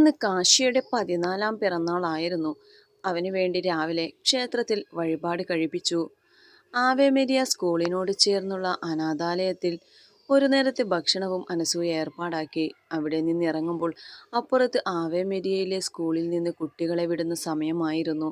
അന്ന് കാശിയുടെ പതിനാലാം പിറന്നാളായിരുന്നു. അവന് വേണ്ടി രാവിലെ ക്ഷേത്രത്തിൽ വഴിപാട് കഴിപ്പിച്ചു. ആവേമേരിയ സ്കൂളിനോട് ചേർന്നുള്ള അനാഥാലയത്തിൽ ഒരു നേരത്തെ ഭക്ഷണവും അനസൂയ ഏർപ്പാടാക്കി. അവിടെ നിന്നിറങ്ങുമ്പോൾ അപ്പുറത്ത് ആവേമെരിയയിലെ സ്കൂളിൽ നിന്ന് കുട്ടികളെ വിടുന്ന സമയമായിരുന്നു.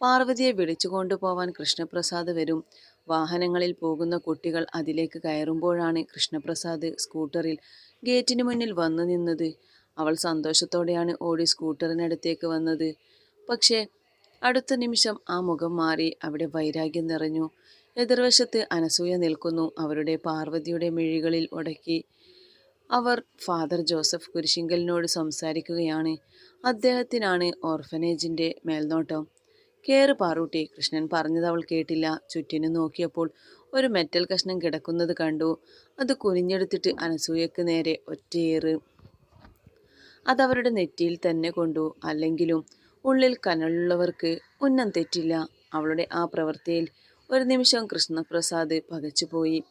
പാർവതിയെ വിളിച്ചു കൊണ്ടുപോവാൻ കൃഷ്ണപ്രസാദ് വരും. വാഹനങ്ങളിൽ പോകുന്ന കുട്ടികൾ അതിലേക്ക് കയറുമ്പോഴാണ് കൃഷ്ണപ്രസാദ് സ്കൂട്ടറിൽ ഗേറ്റിന് മുന്നിൽ വന്നു നിന്നത്. അവൾ സന്തോഷത്തോടെയാണ് ഓടി സ്കൂട്ടറിനടുത്തേക്ക് വന്നത്. പക്ഷേ അടുത്ത നിമിഷം ആ മുഖം മാറി അവിടെ വൈരാഗ്യം നിറഞ്ഞു. എതിർവശത്ത് അനസൂയ നിൽക്കുന്നു. അവരുടെ പാർവതിയുടെ മിഴികളിൽ ഉടക്കി അവർ ഫാദർ ജോസഫ് കുരിശിങ്കലിനോട് സംസാരിക്കുകയാണ്. അദ്ദേഹത്തിനാണ് ഓർഫനേജിന്റെ മേൽനോട്ടം. കേറ് പാറൂട്ടി കൃഷ്ണൻ പറഞ്ഞത് അവൾ കേട്ടില്ല. ചുറ്റിനും നോക്കിയപ്പോൾ ഒരു മെറ്റൽ കഷ്ണം കിടക്കുന്നത് കണ്ടു. അത് കുനിഞ്ഞെടുത്തിട്ട് അനസൂയക്ക് നേരെ ഒറ്റയേറ് അതവരുടെ നെറ്റിയിൽ തന്നെ കൊണ്ടു. അല്ലെങ്കിലും ഉള്ളിൽ കനലുള്ളവർക്ക് ഉന്നം തെറ്റില്ല. അവളുടെ ആ പ്രവൃത്തിയിൽ ഒരു നിമിഷം കൃഷ്ണപ്രസാദ് പകച്ചുപോയി.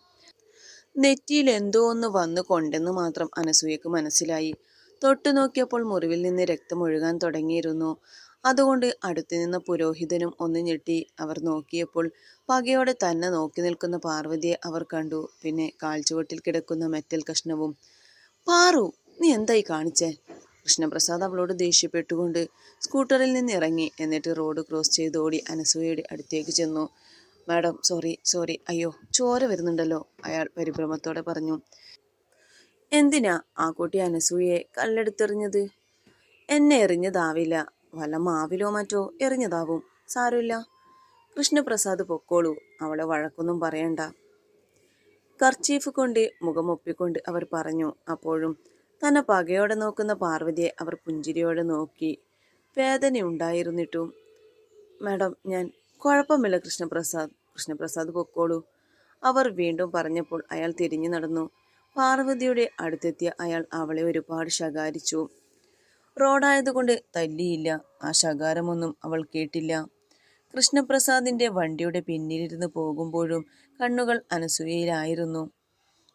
നെറ്റിയിൽ എന്തോ ഒന്ന് വന്നു കൊണ്ടെന്ന് മാത്രം അനസൂയക്ക് മനസ്സിലായി. തൊട്ടു നോക്കിയപ്പോൾ മുറിവിൽ നിന്ന് രക്തമൊഴുകാൻ തുടങ്ങിയിരുന്നു. അതുകൊണ്ട് അടുത്തു നിന്ന പുരോഹിതനും ഒന്ന് ഞെട്ടി. അവർ നോക്കിയപ്പോൾ പകയോടെ തന്നെ നോക്കി നിൽക്കുന്ന പാർവതിയെ അവർ കണ്ടു. പിന്നെ കാൽച്ചുവട്ടിൽ കിടക്കുന്ന മെറ്റൽ കഷ്ണവും പാറു നീ എന്തായി കാണിച്ചേ? കൃഷ്ണപ്രസാദ് അവളോട് ദേഷ്യപ്പെട്ടുകൊണ്ട് സ്കൂട്ടറിൽ നിന്ന് ഇറങ്ങി. എന്നിട്ട് റോഡ് ക്രോസ് ചെയ്ത് ഓടി അനസൂയയുടെ അടുത്തേക്ക് ചെന്നു. Madam sorry sorry. അയ്യോ ചോര വരുന്നുണ്ടല്ലോ അയാൾ പരിഭ്രമത്തോടെ പറഞ്ഞു. എന്തിനാ ആ കുട്ടി അനസൂയെ കല്ലെടുത്തെറിഞ്ഞത്? എന്നെ എറിഞ്ഞതാവില്ല. വല്ല മാവിലോ മറ്റോ എറിഞ്ഞതാവും. സാരമില്ല. കൃഷ്ണപ്രസാദ് പൊക്കോളൂ. അവളെ വഴക്കൊന്നും പറയണ്ട. കർച്ചീഫ് കൊണ്ട് മുഖമൊപ്പിക്കൊണ്ട് അവർ പറഞ്ഞു. അപ്പോഴും തന്നെ പകയോടെ നോക്കുന്ന പാർവതിയെ അവർ പുഞ്ചിരിയോടെ നോക്കി. വേദനയുണ്ടായിരുന്നിട്ടും മാഡം ഞാൻ കുഴപ്പമില്ല കൃഷ്ണപ്രസാദ് കൃഷ്ണപ്രസാദ് പൊക്കോളൂ. അവർ വീണ്ടും പറഞ്ഞപ്പോൾ അയാൾ തിരിഞ്ഞു നടന്നു. പാർവതിയുടെ അടുത്തെത്തിയ അയാൾ അവളെ ഒരുപാട് ശകാരിച്ചു. റോഡായതുകൊണ്ട് തല്ലിയില്ല ആ ശകാരമൊന്നും അവൾ കേട്ടില്ല. കൃഷ്ണപ്രസാദിന്റെ വണ്ടിയുടെ പിന്നിലിരുന്ന് പോകുമ്പോഴും കണ്ണുകൾ അനസൂയയിലായിരുന്നു.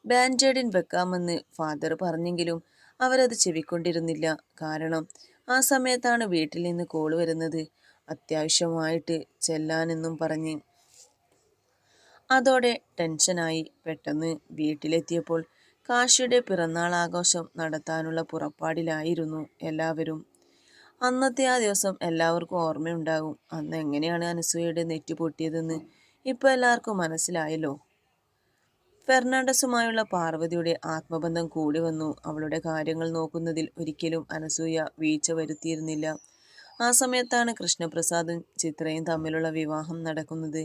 ബാൻഡേഡിൻ വെക്കാമെന്ന് ഫാദർ പറഞ്ഞെങ്കിലും അവരത് ചെവിക്കൊണ്ടിരുന്നില്ല. കാരണം ആ സമയത്താണ് വീട്ടിൽ നിന്ന് കോൾ വരുന്നത്. അത്യാവശ്യമായിട്ട് ചെല്ലാനെന്നും പറഞ്ഞ്. അതോടെ ടെൻഷനായി പെട്ടെന്ന് വീട്ടിലെത്തിയപ്പോൾ കാശിയുടെ പിറന്നാൾ ആഘോഷം നടത്താനുള്ള പുറപ്പാടിലായിരുന്നു എല്ലാവരും. അന്നത്തെ ആ ദിവസം എല്ലാവർക്കും ഓർമ്മയുണ്ടാകും. അന്ന് എങ്ങനെയാണ് അനസൂയയുടെ നെറ്റ് പൊട്ടിയതെന്ന് ഇപ്പോൾ എല്ലാവർക്കും മനസ്സിലായല്ലോ. ഫെർണാണ്ടസുമായുള്ള പാർവതിയുടെ ആത്മബന്ധം കൂടി വന്നു. അവളുടെ കാര്യങ്ങൾ നോക്കുന്നതിൽ ഒരിക്കലും അനസൂയ വീഴ്ച വരുത്തിയിരുന്നില്ല. ആ സമയത്താണ് കൃഷ്ണപ്രസാദും ചിത്രയും തമ്മിലുള്ള വിവാഹം നടക്കുന്നത്.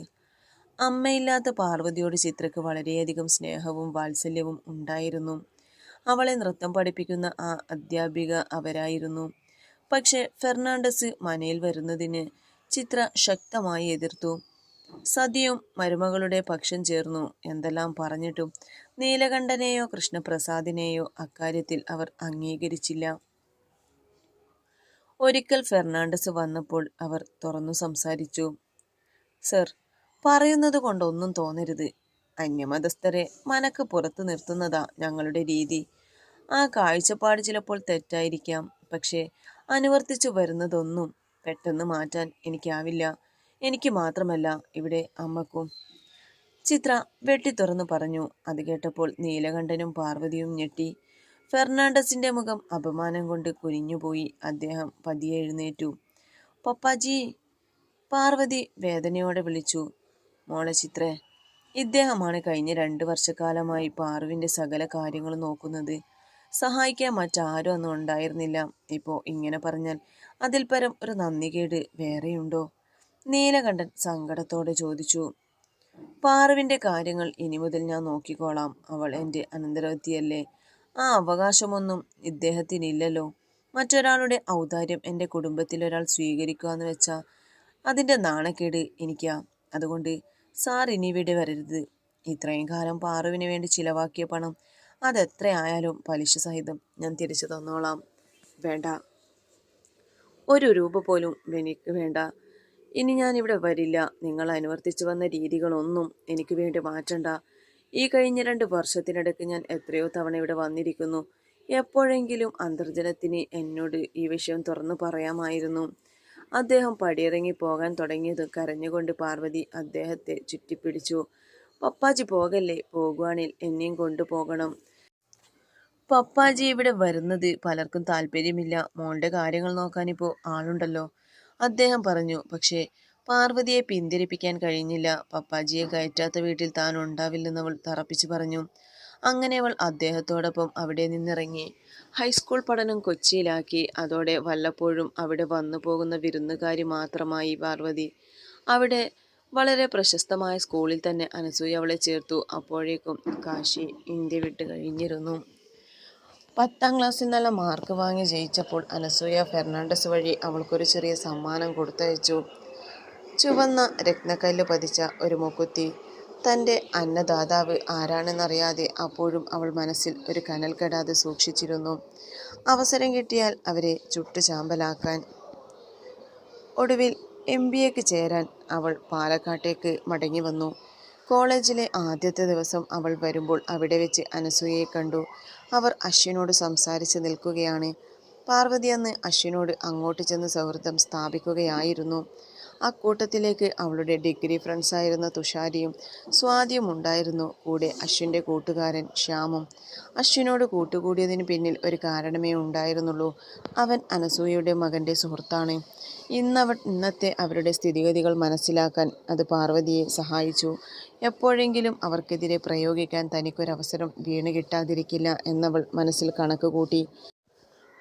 അമ്മയില്ലാത്ത പാർവതിയോട് ചിത്രയ്ക്ക് വളരെയധികം സ്നേഹവും വാത്സല്യവും ഉണ്ടായിരുന്നു. അവളെ നൃത്തം പഠിപ്പിക്കുന്ന ആ അധ്യാപിക അവരായിരുന്നു. പക്ഷേ ഫെർണാണ്ടസ് മനയിൽ വരുന്നതിന് ചിത്ര ശക്തമായി എതിർത്തു. സതിയും മരുമകളുടെ പക്ഷം ചേർന്നു. എന്തെല്ലാം പറഞ്ഞിട്ടും നീലകണ്ഠനെയോ കൃഷ്ണപ്രസാദിനെയോ അക്കാര്യത്തിൽ അവർ അംഗീകരിച്ചില്ല. ഒരിക്കൽ ഫെർണാണ്ടസ് വന്നപ്പോൾ അവർ തുറന്നു സംസാരിച്ചു. സർ പറയുന്നത് കൊണ്ടൊന്നും തോന്നരുത്. അന്യമതസ്ഥരെ മനക്ക് പുറത്തു നിർത്തുന്നതാ ഞങ്ങളുടെ രീതി. ആ കാഴ്ചപ്പാട് ചിലപ്പോൾ തെറ്റായിരിക്കാം. പക്ഷേ അനുവർത്തിച്ചു വരുന്നതൊന്നും പെട്ടെന്ന് മാറ്റാൻ എനിക്കാവില്ല. എനിക്ക് മാത്രമല്ല ഇവിടെ അമ്മക്കും. ചിത്ര വെട്ടി തുറന്നു പറഞ്ഞു. അത് കേട്ടപ്പോൾ നീലകണ്ഠനും പാർവതിയും ഞെട്ടി. ഫെർണാണ്ടസിന്റെ മുഖം അപമാനം കൊണ്ട് കുനിഞ്ഞുപോയി. അദ്ദേഹം പതിയെ എഴുന്നേറ്റു. പപ്പാജി പാർവതി വേദനയോടെ വിളിച്ചു. മോളെ ചിത്രേ ഇദ്ദേഹമാണ് കഴിഞ്ഞ രണ്ട് വർഷക്കാലമായി പാർവിന്റെ സകല കാര്യങ്ങളും നോക്കുന്നത്. സഹായിക്കാൻ മറ്റാരും ഒന്നും ഉണ്ടായിരുന്നില്ല. ഇപ്പോൾ ഇങ്ങനെ പറഞ്ഞാൽ അതിൽ പരം ഒരു നന്ദികേട് വേറെയുണ്ടോ? നീലകണ്ഠൻ സങ്കടത്തോടെ ചോദിച്ചു പാറുവിന്റെ കാര്യങ്ങൾ ഇനി മുതൽ ഞാൻ നോക്കിക്കോളാം. അവൾ എന്റെ അനന്തരവത്തിയല്ലേ ആ അവകാശമൊന്നും ഇദ്ദേഹത്തിനില്ലല്ലോ. മറ്റൊരാളുടെ ഔദാര്യം എന്റെ കുടുംബത്തിലൊരാൾ സ്വീകരിക്കുക എന്ന് വെച്ചാൽ അതിന്റെ നാണക്കേട് എനിക്കാ. അതുകൊണ്ട് സാർ ഇനി ഇവിടെ വരരുത്. ഇത്രയും കാലം പാറുവിന് വേണ്ടി ചിലവാക്കിയ പണം അതെത്രയായാലും പലിശ സഹിതം ഞാൻ തിരിച്ചു തന്നോളാം. വേണ്ട. ഒരു രൂപ പോലും എനിക്ക് വേണ്ട. ഇനി ഞാനിവിടെ വരില്ല. നിങ്ങൾ അനുവർത്തിച്ചു വന്ന രീതികളൊന്നും എനിക്ക് വേണ്ടി മാറ്റണ്ട. ഈ കഴിഞ്ഞ രണ്ട് വർഷത്തിനിടയ്ക്ക് ഞാൻ എത്രയോ തവണ ഇവിടെ വന്നിരിക്കുന്നു. എപ്പോഴെങ്കിലും അന്തർജനത്തിന് എന്നോട് ഈ വിഷയം തുറന്നു പറയാമായിരുന്നു. അദ്ദേഹം പടിയിറങ്ങി പോകാൻ തുടങ്ങിയത് കരഞ്ഞുകൊണ്ട് പാർവതി അദ്ദേഹത്തെ ചുറ്റിപ്പിടിച്ചു. പപ്പാജി പോകല്ലേ? പോകുവാണിൽ എന്നെയും കൊണ്ടുപോകണം. പപ്പാജി ഇവിടെ വരുന്നത് പലർക്കും താല്പര്യമില്ല. മോളുടെ കാര്യങ്ങൾ നോക്കാനിപ്പോൾ ആളുണ്ടല്ലോ. അദ്ദേഹം പറഞ്ഞു പക്ഷേ പാർവതിയെ പിന്തിരിപ്പിക്കാൻ കഴിഞ്ഞില്ല. പപ്പാജിയെ കയറ്റാത്ത വീട്ടിൽ താൻ ഉണ്ടാവില്ലെന്ന് അവൾ തറപ്പിച്ചു പറഞ്ഞു. അങ്ങനെ അവൾ അദ്ദേഹത്തോടൊപ്പം അവിടെ നിന്നിറങ്ങി. ഹൈസ്കൂൾ പഠനം കൊച്ചിയിലാക്കി. അതോടെ വല്ലപ്പോഴും അവിടെ വന്നു പോകുന്ന വിരുന്നുകാരി മാത്രമായി പാർവതി. അവിടെ വളരെ പ്രശസ്തമായ സ്കൂളിൽ തന്നെ അനസൂയ അവളെ ചേർത്തു. അപ്പോഴേക്കും കാശി ഇന്ത്യ വിട്ട് കഴിഞ്ഞിരുന്നു. പത്താം ക്ലാസ്സിൽ നല്ല മാർക്ക് വാങ്ങി ജയിച്ചപ്പോൾ അനസൂയ ഫെർണാണ്ടസ് വഴി അവൾക്കൊരു ചെറിയ സമ്മാനം കൊടുത്തയച്ചു. ചുവന്ന രത്നക്കല്ല് പതിച്ച ഒരു മൂക്കുത്തി. തന്റെ അന്നദാതാവ് ആരാണെന്നറിയാതെ അപ്പോഴും അവൾ മനസ്സിൽ ഒരു കനൽ കെടാതെ സൂക്ഷിച്ചിരുന്നു. അവസരം കിട്ടിയാൽ അവരെ ചുട്ടു ചാമ്പലാക്കാൻ. ഒടുവിൽ എം ബി എക്ക് ചേരാൻ അവൾ പാലക്കാട്ടേക്ക് മടങ്ങി വന്നു. കോളേജിലെ ആദ്യത്തെ ദിവസം അവൾ വരുമ്പോൾ അവിടെ വെച്ച് അനസൂയയെ കണ്ടു. അവർ അശ്വിനോട് സംസാരിച്ച് നിൽക്കുകയാണ്. പാർവതി അന്ന് അശ്വിനോട് അങ്ങോട്ട് ചെന്ന് സൗഹൃദം സ്ഥാപിക്കുകയായിരുന്നു. അക്കൂട്ടത്തിലേക്ക് അവളുടെ ഡിഗ്രി ഫ്രണ്ട്സായിരുന്ന തുഷാരിയും സ്വാതിയും ഉണ്ടായിരുന്നു. കൂടെ അശ്വിന്റെ കൂട്ടുകാരൻ ശ്യാമും. അശ്വിനോട് കൂട്ടുകൂടിയതിന് പിന്നിൽ ഒരു കാരണമേ ഉണ്ടായിരുന്നുള്ളൂ. അവൻ അനസൂയയുടെ മകന്റെ സുഹൃത്താണ്. ഇന്നവ ഇന്നത്തെ അവരുടെ സ്ഥിതിഗതികൾ മനസ്സിലാക്കാൻ അത് പാർവതിയെ സഹായിച്ചു. എപ്പോഴെങ്കിലും അവർക്കെതിരെ പ്രയോഗിക്കാൻ തനിക്കൊരവസരം വീണ് കിട്ടാതിരിക്കില്ല എന്നവൾ മനസ്സിൽ കണക്ക് കൂട്ടി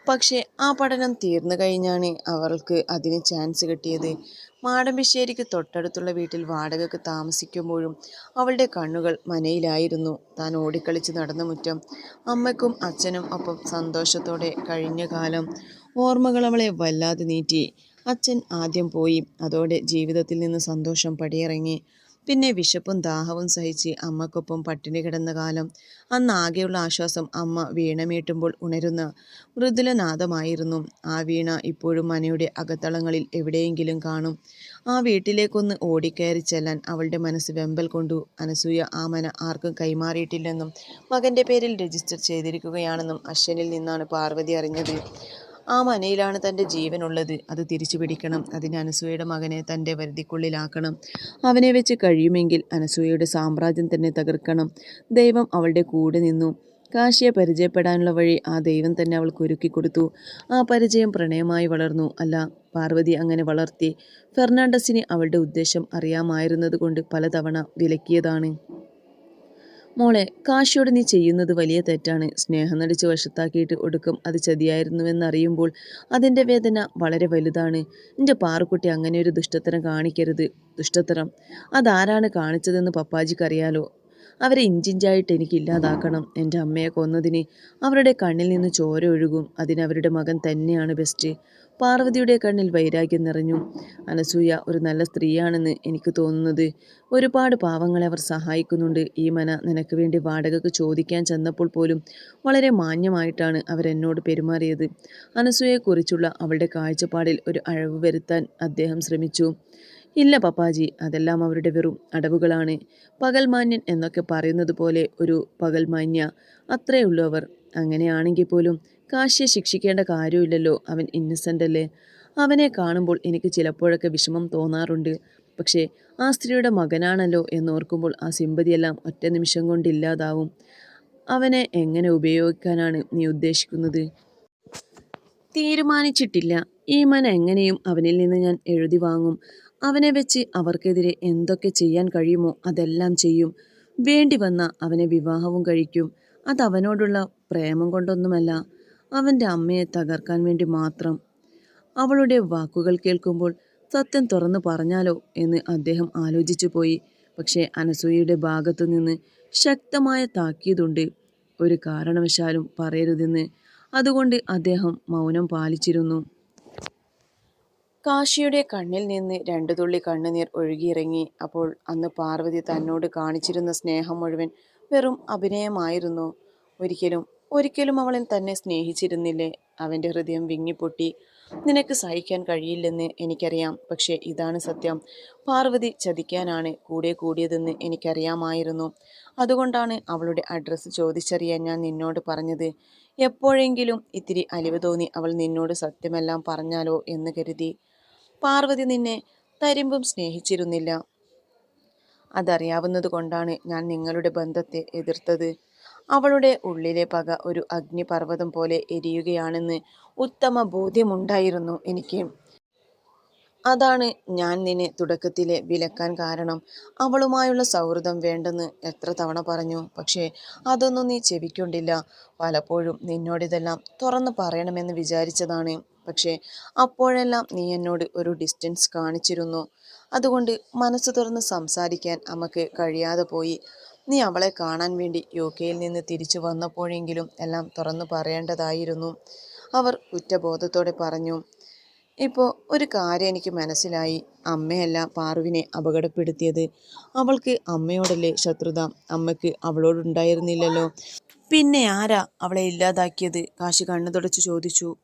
പക്ഷേ ആ പഠനം തീർന്നു കഴിഞ്ഞാണ് അവൾക്ക് അതിന് ചാൻസ് കിട്ടിയത്. മാടമ്പിശ്ശേരിക്ക് തൊട്ടടുത്തുള്ള വീട്ടിൽ വാടകയ്ക്ക് താമസിക്കുമ്പോഴും അവളുടെ കണ്ണുകൾ മനയിലായിരുന്നു. താൻ ഓടിക്കളിച്ച് നടന്ന മുറ്റം അമ്മയ്ക്കും അച്ഛനും ഒപ്പം സന്തോഷത്തോടെ കഴിഞ്ഞ കാലം ഓർമ്മകൾ അവളെ വല്ലാതെ നീറ്റി അച്ഛൻ ആദ്യം പോയി അതോടെ ജീവിതത്തിൽ നിന്ന് സന്തോഷം പടിയിറങ്ങി. പിന്നെ വിശപ്പും ദാഹവും സഹിച്ച് അമ്മക്കൊപ്പം പട്ടിണി കിടന്ന കാലം. അന്ന് ആകെയുള്ള ആശ്വാസം അമ്മ വീണ മീട്ടുമ്പോൾ ഉണരുന്ന മൃദുലനാദമായിരുന്നു. ആ വീണ ഇപ്പോഴും മനയുടെ അകത്തളങ്ങളിൽ എവിടെയെങ്കിലും കാണും. ആ വീട്ടിലേക്കൊന്ന് ഓടിക്കയറി ചെല്ലാൻ അവളുടെ മനസ്സ് വെമ്പൽ കൊണ്ടു. അനസൂയ ആ മന ആർക്കും കൈമാറിയിട്ടില്ലെന്നും മകന്റെ പേരിൽ രജിസ്റ്റർ ചെയ്തിരിക്കുകയാണെന്നും അശ്വനിൽ നിന്നാണ് പാർവതി അറിഞ്ഞത്. ആ മനയിലാണ് തന്റെ ജീവനുള്ളത്. അത് തിരിച്ചു പിടിക്കണം അതിന് അനസൂയയുടെ മകനെ തന്റെ വരുതിക്കുള്ളിലാക്കണം അവനെ വെച്ച് കഴിയുമെങ്കിൽ അനസൂയയുടെ സാമ്രാജ്യം തന്നെ തകർക്കണം. ദൈവം അവളുടെ കൂടെ നിന്നു. കാശിയെ പരിചയപ്പെടാനുള്ള വഴി ആ ദൈവം തന്നെ അവൾക്ക് ഒരുക്കി കൊടുത്തു. ആ പരിചയം പ്രണയമായി വളർന്നു. അല്ല പാർവതി അങ്ങനെ വളർത്തി. ഫെർണാണ്ടസിന് അവളുടെ ഉദ്ദേശം അറിയാമായിരുന്നതുകൊണ്ട് പലതവണ വിലക്കിയതാണ്. മോളെ കാശിയോട് നീ ചെയ്യുന്നത് വലിയ തെറ്റാണ്. സ്നേഹം നടിച്ച് വശത്താക്കിയിട്ട് ഒടുക്കം അത് ചതിയായിരുന്നുവെന്നറിയുമ്പോൾ അതിന്റെ വേദന വളരെ വലുതാണ്. എന്റെ പാറുക്കുട്ടി അങ്ങനെ ഒരു ദുഷ്ടത്തരം കാണിക്കരുത്. ദുഷ്ടത്തരം. അതാരാണ് കാണിച്ചതെന്ന് പപ്പാജിക്കറിയാലോ. അവരെ ഇഞ്ചിഞ്ചായിട്ട് എനിക്ക് ഇല്ലാതാക്കണം എന്റെ അമ്മയെ കൊന്നതിന് അവരുടെ കണ്ണിൽ നിന്ന് ചോര ഒഴുകും. അതിന് അവരുടെ മകൻ തന്നെയാണ് ബെസ്റ്റ് പാർവതിയുടെ കണ്ണിൽ വൈരാഗ്യം നിറഞ്ഞു. അനസൂയ ഒരു നല്ല സ്ത്രീയാണെന്ന് എനിക്ക് തോന്നുന്നത്. ഒരുപാട് പാവങ്ങളെ അവർ സഹായിക്കുന്നുണ്ട്. ഈ മന നിനക്ക് വേണ്ടി വാടകക്ക് ചോദിക്കാൻ ചെന്നപ്പോൾ പോലും വളരെ മാന്യമായിട്ടാണ് അവരെന്നോട് പെരുമാറിയത്. അനസൂയയെക്കുറിച്ചുള്ള അവളുടെ കാഴ്ചപ്പാടിൽ ഒരു അഴവ് വരുത്താൻ അദ്ദേഹം ശ്രമിച്ചു. ഇല്ല പപ്പാജി അതെല്ലാം അവരുടെ വെറും അടവുകളാണ്. പകൽമാന്യൻ എന്നൊക്കെ പറയുന്നത് പോലെ ഒരു പകൽമാന്യ അത്രയുള്ളൂ അവർ. അങ്ങനെയാണെങ്കിൽ പോലും കാശിയെ ശിക്ഷിക്കേണ്ട കാര്യമില്ലല്ലോ അവൻ ഇന്നസെന്റ് അല്ലേ? അവനെ കാണുമ്പോൾ എനിക്ക് ചിലപ്പോഴൊക്കെ വിഷമം തോന്നാറുണ്ട്. പക്ഷേ ആ സ്ത്രീയുടെ മകനാണല്ലോ എന്നോർക്കുമ്പോൾ ആ സിമ്പതിയെല്ലാം ഒറ്റ നിമിഷം കൊണ്ടില്ലാതാവും അവനെ എങ്ങനെ ഉപയോഗിക്കാനാണ് നീ ഉദ്ദേശിക്കുന്നത്? തീരുമാനിച്ചിട്ടില്ല. ഈ മന എങ്ങനെയും അവനിൽ നിന്ന് ഞാൻ എഴുതി വാങ്ങും. അവനെ വെച്ച് അവർക്കെതിരെ എന്തൊക്കെ ചെയ്യാൻ കഴിയുമോ അതെല്ലാം ചെയ്യും. വേണ്ടി വന്ന അവനെ വിവാഹവും കഴിക്കും. അത് അവനോടുള്ള പ്രേമം കൊണ്ടൊന്നുമല്ല അവന്റെ അമ്മയെ തകർക്കാൻ വേണ്ടി മാത്രം. അവളുടെ വാക്കുകൾ കേൾക്കുമ്പോൾ സത്യം തുറന്നു പറഞ്ഞാലോ എന്ന് അദ്ദേഹം ആലോചിച്ചു പോയി. പക്ഷേ അനസൂയയുടെ ഭാഗത്തു നിന്ന് ശക്തമായ താക്കീതുണ്ട്. ഒരു കാരണവശാലും പറയരുതെന്ന്. അതുകൊണ്ട് അദ്ദേഹം മൗനം പാലിച്ചിരുന്നു. കാശിയുടെ കണ്ണിൽ നിന്ന് രണ്ടു തുള്ളി കണ്ണുനീർ ഒഴുകിയിറങ്ങി. അപ്പോൾ അന്ന് പാർവതി തന്നോട് കാണിച്ചിരുന്ന സ്നേഹം മുഴുവൻ വെറും അഭിനയമായിരുന്നു. ഒരിക്കലും ഒരിക്കലും അവളൻ തന്നെ സ്നേഹിച്ചിരുന്നില്ലേ? അവന്റെ ഹൃദയം വിങ്ങിപ്പൊട്ടി. നിനക്ക് സഹിക്കാൻ കഴിയില്ലെന്ന് എനിക്കറിയാം. പക്ഷേ ഇതാണ് സത്യം. പാർവതി ചതിക്കാനാണ് കൂടെ കൂടിയതെന്ന് എനിക്കറിയാമായിരുന്നു. അതുകൊണ്ടാണ് അവളുടെ അഡ്രസ്സ് ചോദിച്ചറിയാൻ ഞാൻ നിന്നോട് പറഞ്ഞത്. എപ്പോഴെങ്കിലും ഇത്തിരി അലിവ് തോന്നി അവൾ നിന്നോട് സത്യമെല്ലാം പറഞ്ഞാലോ എന്ന് കരുതി. പാർവതി നിന്നെ തരിമ്പും സ്നേഹിച്ചിരുന്നില്ല. അതറിയാവുന്നത് കൊണ്ടാണ് ഞാൻ നിങ്ങളുടെ ബന്ധത്തെ എതിർത്തത്. അവളുടെ ഉള്ളിലെ പക ഒരു അഗ്നിപർവതം പോലെ എരിയുകയാണെന്ന് ഉത്തമ ബോധ്യമുണ്ടായിരുന്നു എനിക്ക്. അതാണ് ഞാൻ നിന്നെ തുടക്കത്തിലെ വിലക്കാൻ കാരണം. അവളുമായുള്ള സൗഹൃദം വേണ്ടെന്ന് എത്ര തവണ പറഞ്ഞു. പക്ഷേ അതൊന്നും നീ ചെവിക്കൊണ്ടില്ല. പലപ്പോഴും നിന്നോട് ഇതെല്ലാം തുറന്ന് പറയണമെന്ന് വിചാരിച്ചതാണ്. പക്ഷേ അപ്പോഴെല്ലാം നീ എന്നോട് ഒരു ഡിസ്റ്റൻസ് കാണിച്ചിരുന്നു. അതുകൊണ്ട് മനസ്സ് തുറന്ന് സംസാരിക്കാൻ നമുക്ക് കഴിയാതെ പോയി. നീ അവളെ കാണാൻ വേണ്ടി യു കെയിൽ നിന്ന് തിരിച്ചു വന്നപ്പോഴെങ്കിലും എല്ലാം തുറന്നു പറയേണ്ടതായിരുന്നു. അവർ കുറ്റബോധത്തോടെ പറഞ്ഞു. ഇപ്പോൾ ഒരു കാര്യം എനിക്ക് മനസ്സിലായി. അമ്മയല്ല പാർവിനെ അപകടപ്പെടുത്തിയത്. അവൾക്ക് അമ്മയോടല്ലേ ശത്രുത. അമ്മയ്ക്ക് അവളോടുണ്ടായിരുന്നില്ലല്ലോ പിന്നെ ആരാ അവളെ ഇല്ലാതാക്കിയത്? കാശി കണ്ണു തുടച്ചു ചോദിച്ചു.